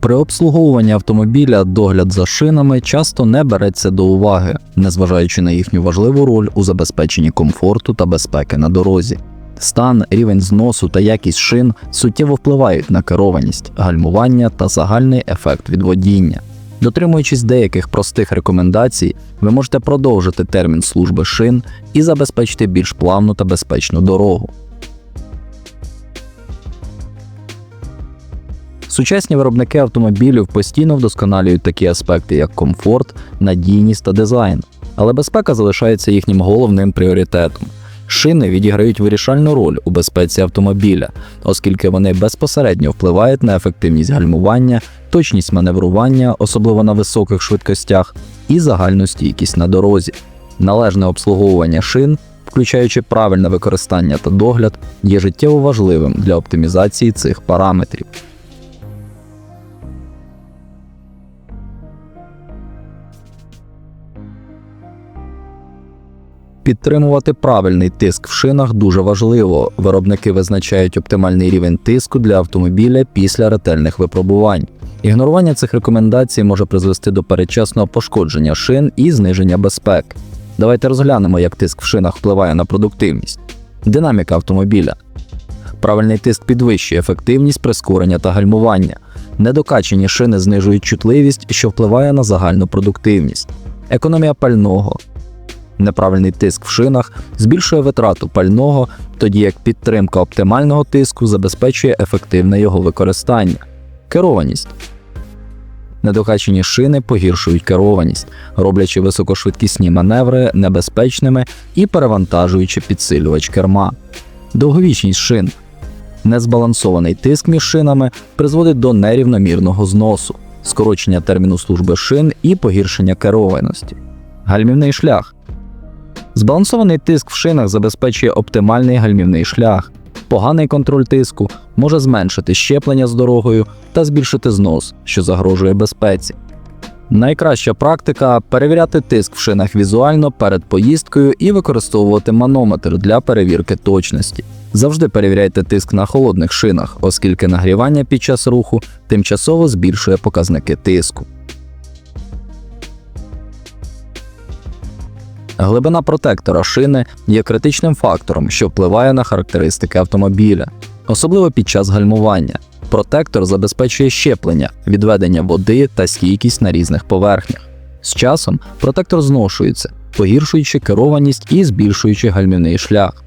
При обслуговуванні автомобіля догляд за шинами часто не береться до уваги, незважаючи на їхню важливу роль у забезпеченні комфорту та безпеки на дорозі. Стан, рівень зносу та якість шин суттєво впливають на керованість, гальмування та загальний ефект від водіння. Дотримуючись деяких простих рекомендацій, ви можете продовжити термін служби шин і забезпечити більш плавну та безпечну дорогу. Сучасні виробники автомобілів постійно вдосконалюють такі аспекти, як комфорт, надійність та дизайн, але безпека залишається їхнім головним пріоритетом. Шини відіграють вирішальну роль у безпеці автомобіля, оскільки вони безпосередньо впливають на ефективність гальмування, точність маневрування, особливо на високих швидкостях, і загальну стійкість на дорозі. Належне обслуговування шин, включаючи правильне використання та догляд, є життєво важливим для оптимізації цих параметрів. Підтримувати правильний тиск в шинах дуже важливо. Виробники визначають оптимальний рівень тиску для автомобіля після ретельних випробувань. Ігнорування цих рекомендацій може призвести до передчасного пошкодження шин і зниження безпеки. Давайте розглянемо, як тиск в шинах впливає на продуктивність. Динаміка автомобіля. Правильний тиск підвищує ефективність прискорення та гальмування. Недокачені шини знижують чутливість, що впливає на загальну продуктивність. Економія пального. Неправильний тиск в шинах збільшує витрату пального, тоді як підтримка оптимального тиску забезпечує ефективне його використання. Керованість. Недокачені шини погіршують керованість, роблячи високошвидкісні маневри небезпечними і перевантажуючи підсилювач керма. Довговічність шин. Незбалансований тиск між шинами призводить до нерівномірного зносу, скорочення терміну служби шин і погіршення керованості. Гальмівний шлях. Збалансований тиск в шинах забезпечує оптимальний гальмівний шлях. Поганий контроль тиску може зменшити щеплення з дорогою та збільшити знос, що загрожує безпеці. Найкраща практика перевіряти тиск в шинах візуально перед поїздкою і використовувати манометр для перевірки точності. Завжди перевіряйте тиск на холодних шинах, оскільки нагрівання під час руху тимчасово збільшує показники тиску. Глибина протектора шини є критичним фактором, що впливає на характеристики автомобіля, особливо під час гальмування. Протектор забезпечує щеплення, відведення води та стійкість на різних поверхнях. З часом протектор зношується, погіршуючи керованість і збільшуючи гальмівний шлях.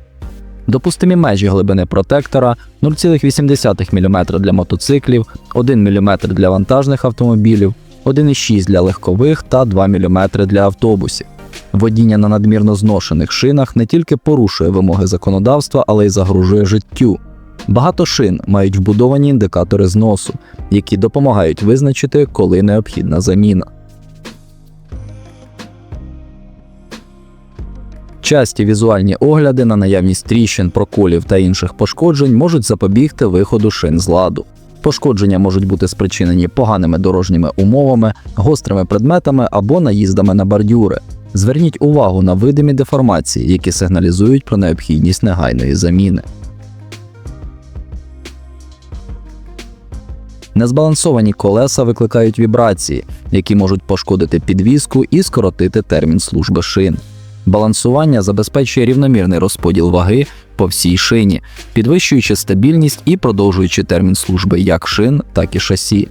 Допустимі межі глибини протектора 0,8 мм для мотоциклів, 1 мм для вантажних автомобілів, 1,6 для легкових та 2 мм для автобусів. Водіння на надмірно зношених шинах не тільки порушує вимоги законодавства, але й загрожує життю. Багато шин мають вбудовані індикатори зносу, які допомагають визначити, коли необхідна заміна. Часті візуальні огляди на наявність тріщин, проколів та інших пошкоджень можуть запобігти виходу шин з ладу. Пошкодження можуть бути спричинені поганими дорожніми умовами, гострими предметами або наїздами на бордюри. Зверніть увагу на видимі деформації, які сигналізують про необхідність негайної заміни. Незбалансовані колеса викликають вібрації, які можуть пошкодити підвіску і скоротити термін служби шин. Балансування забезпечує рівномірний розподіл ваги по всій шині, підвищуючи стабільність і продовжуючи термін служби як шин, так і шасі.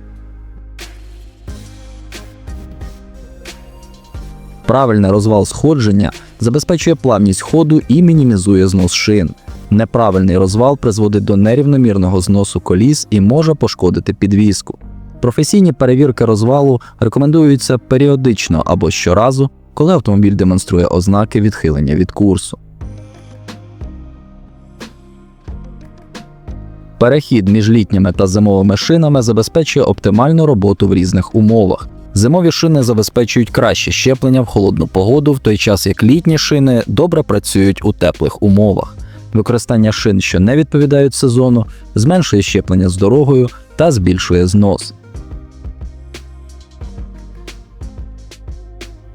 Правильний розвал сходження забезпечує плавність ходу і мінімізує знос шин. Неправильний розвал призводить до нерівномірного зносу коліс і може пошкодити підвіску. Професійні перевірки розвалу рекомендуються періодично або щоразу, коли автомобіль демонструє ознаки відхилення від курсу. Перехід між літніми та зимовими шинами забезпечує оптимальну роботу в різних умовах. Зимові шини забезпечують краще щеплення в холодну погоду, в той час як літні шини добре працюють у теплих умовах. Використання шин, що не відповідають сезону, зменшує щеплення з дорогою та збільшує знос.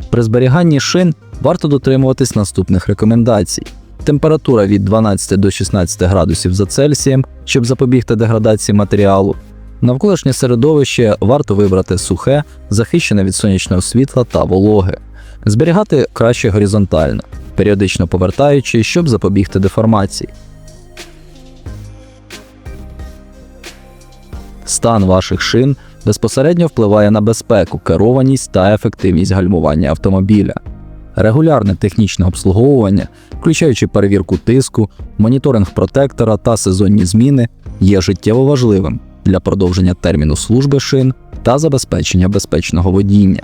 При зберіганні шин варто дотримуватись наступних рекомендацій: температура від 12 до 16 градусів за Цельсієм, щоб запобігти деградації матеріалу, Навколишнє середовище варто вибрати сухе, захищене від сонячного світла та вологи, зберігати краще горизонтально, періодично повертаючи, щоб запобігти деформації. Стан ваших шин безпосередньо впливає на безпеку, керованість та ефективність гальмування автомобіля. Регулярне технічне обслуговування, включаючи перевірку тиску, моніторинг протектора та сезонні зміни, є життєво важливим для продовження терміну служби шин та забезпечення безпечного водіння.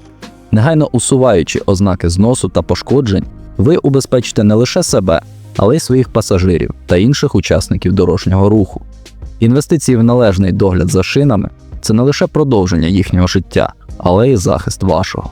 Негайно усуваючи ознаки зносу та пошкоджень, ви убезпечите не лише себе, але й своїх пасажирів та інших учасників дорожнього руху. Інвестиції в належний догляд за шинами це не лише продовження їхнього життя, але й захист вашого.